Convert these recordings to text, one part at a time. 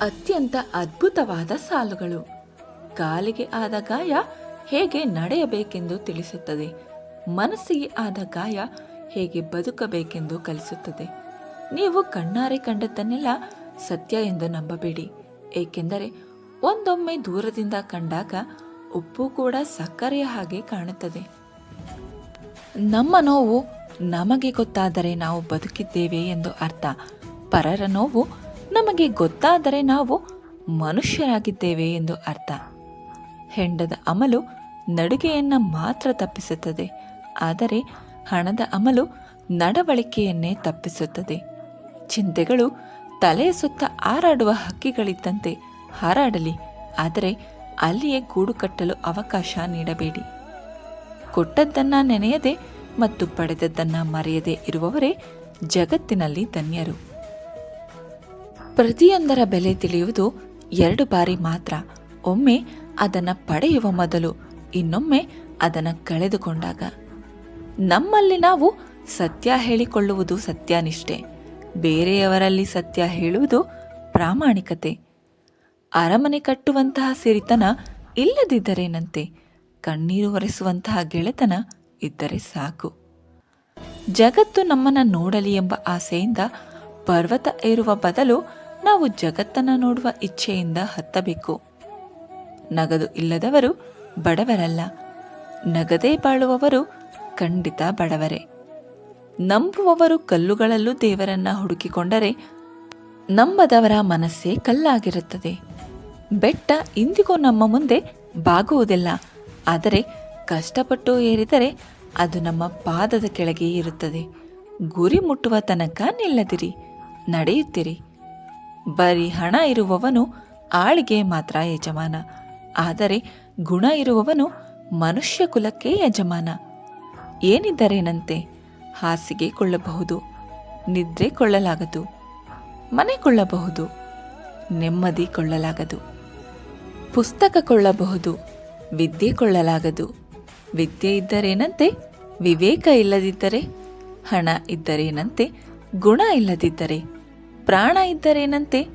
ಅತ್ಯಂತ ಅದ್ಭುತವಾದ ಸಾಲುಗಳು. ಕಾಲಿಗೆ ಆದ ಗಾಯ ಹೇಗೆ ನಡೆಯಬೇಕೆಂದು ತಿಳಿಸುತ್ತದೆ. ಮನಸ್ಸಿಗೆ ಆದ ಗಾಯ ಹೇಗೆ ಬದುಕಬೇಕೆಂದು ಕಲಿಸುತ್ತದೆ. ನೀವು ಕಣ್ಣಾರೆ ಕಂಡದ್ದನ್ನೆಲ್ಲ ಸತ್ಯ ಎಂದು ನಂಬಬೇಡಿ. ಏಕೆಂದರೆ ಒಂದೊಮ್ಮೆ ದೂರದಿಂದ ಕಂಡಾಗ ಉಪ್ಪು ಕೂಡ ಸಕ್ಕರೆಯ ಹಾಗೆ ಕಾಣುತ್ತದೆ. ನಮ್ಮ ನೋವು ನಮಗೆ ಗೊತ್ತಾದರೆ ನಾವು ಬದುಕಿದ್ದೇವೆ ಎಂದು ಅರ್ಥ. ಪರರ ನೋವು ನಮಗೆ ಗೊತ್ತಾದರೆ ನಾವು ಮನುಷ್ಯರಾಗಿದ್ದೇವೆ ಎಂದು ಅರ್ಥ. ಹೆಂಡದ ಅಮಲು ನಡುಗೆಯನ್ನು ಮಾತ್ರ ತಪ್ಪಿಸುತ್ತದೆ. ಆದರೆ ಹಣದ ಅಮಲು ನಡವಳಿಕೆಯನ್ನೇ ತಪ್ಪಿಸುತ್ತದೆ. ಚಿಂತೆಗಳು ತಲೆಯ ಸುತ್ತ ಹಾರಾಡುವ ಹಕ್ಕಿಗಳಿದ್ದಂತೆ ಹಾರಾಡಲಿ. ಆದರೆ ಅಲ್ಲಿಯೇ ಗೂಡು ಕಟ್ಟಲು ಅವಕಾಶ ನೀಡಬೇಡಿ. ಕೊಟ್ಟದ್ದನ್ನ ನೆನೆಯದೆ ಮತ್ತು ಪಡೆದದ್ದನ್ನ ಮರೆಯದೆ ಇರುವವರೇ ಜಗತ್ತಿನಲ್ಲಿ ಧನ್ಯರು. ಪ್ರತಿಯೊಂದರ ಬೆಲೆ ತಿಳಿಯುವುದು ಎರಡು ಬಾರಿ ಮಾತ್ರ. ಒಮ್ಮೆ ಅದನ್ನು ಪಡೆಯುವ ಮೊದಲು, ಇನ್ನೊಮ್ಮೆ ಅದನ್ನು ಕಳೆದುಕೊಂಡಾಗ. ನಮ್ಮಲ್ಲಿ ನಾವು ಸತ್ಯ ಹೇಳಿಕೊಳ್ಳುವುದು ಸತ್ಯನಿಷ್ಠೆ. ಬೇರೆಯವರಲ್ಲಿ ಸತ್ಯ ಹೇಳುವುದು ಪ್ರಾಮಾಣಿಕತೆ. ಅರಮನೆ ಕಟ್ಟುವಂತಹ ಸಿರಿತನ ಇಲ್ಲದಿದ್ದರೇನಂತೆ? ಕಣ್ಣೀರು ಒರೆಸುವಂತಹ ಗೆಳೆತನ ಇದ್ದರೆ ಸಾಕು. ಜಗತ್ತು ನಮ್ಮನ್ನು ನೋಡಲಿ ಎಂಬ ಆಸೆಯಿಂದ ಪರ್ವತ ಏರುವ ಬದಲು ನಾವು ಜಗತ್ತನ್ನು ನೋಡುವ ಇಚ್ಛೆಯಿಂದ ಹತ್ತಬೇಕು. ನಗದು ಇಲ್ಲದವರು ಬಡವರಲ್ಲ. ನಗದೇ ಬಾಳುವವರು ಖಂಡಿತ ಬಡವರೇ. ನಂಬುವವರು ಕಲ್ಲುಗಳಲ್ಲೂ ದೇವರನ್ನ ಹುಡುಕಿಕೊಂಡರೆ ನಂಬದವರ ಮನಸ್ಸೇ ಕಲ್ಲಾಗಿರುತ್ತದೆ. ಬೆಟ್ಟ ಇಂದಿಗೂ ನಮ್ಮ ಮುಂದೆ ಬಾಗುವುದಿಲ್ಲ. ಆದರೆ ಕಷ್ಟಪಟ್ಟು ಏರಿದರೆ ಅದು ನಮ್ಮ ಪಾದದ ಕೆಳಗೆ ಇರುತ್ತದೆ. ಗುರಿ ಮುಟ್ಟುವ ತನಕ ನಿಲ್ಲದಿರಿ. ನಡೆಯುತ್ತಿರಿ. ಬರೀ ಹಣ ಇರುವವನು ಆಳಿಗೆ ಮಾತ್ರ ಯಜಮಾನ. ಆದರೆ ಗುಣ ಇರುವವನು ಮನುಷ್ಯ ಕುಲಕ್ಕೆ ಯಜಮಾನ. ಏನಿದ್ದರೇನಂತೆ? ಹಾಸಿಗೆ ಕೊಳ್ಳಬಹುದು, ನಿದ್ರೆ ಕೊಳ್ಳಲಾಗದು, ಮನೆ ಕೊಳ್ಳಬಹುದು, ನೆಮ್ಮದಿ ಕೊಳ್ಳಲಾಗದು, ಪುಸ್ತಕ ಕೊಳ್ಳಬಹುದು, ವಿದ್ಯೆ ಕೊಳ್ಳಲಾಗದು. ವಿದ್ಯೆ ಇದ್ದರೇನಂತೆ? ವಿವೇಕ ಇಲ್ಲದಿದ್ದರೆ, ಹಣ ಇದ್ದರೇನಂತೆ? ಗುಣ ಇಲ್ಲದಿದ್ದರೆ ಪ್ರಾಣ ಇದ್ದರೇನಂತೆ?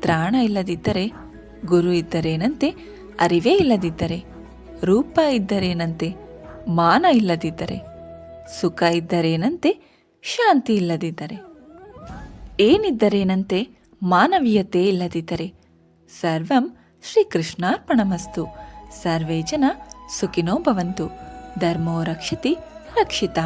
ತ್ರಾಣ ಇಲ್ಲದಿದ್ದರೆ, ಗುರು ಇದ್ದರೇನಂತೆ? ಅರಿವೇ ಇಲ್ಲದಿದ್ದರೆ, ರೂಪ ಇದ್ದರೇನಂತೆ? ಮಾನ ಇಲ್ಲದಿದ್ದರೆ, ಸುಖ ಇದ್ದರೇನಂತೆ? ಶಾಂತಿ ಇಲ್ಲದಿದ್ದರೆ. ಏನಿದ್ದರೇನಂತೆ? ಮಾನವೀಯತೆ ಇಲ್ಲದಿದ್ದರೆ. ಸರ್ವಂ ಶ್ರೀಕೃಷ್ಣಾರ್ಪಣಮಸ್ತು. ಸರ್ವೇ ಜನ ಸುಖಿನೋ ಭವಂತು. ಧರ್ಮೋ ರಕ್ಷತಿ ರಕ್ಷಿತ.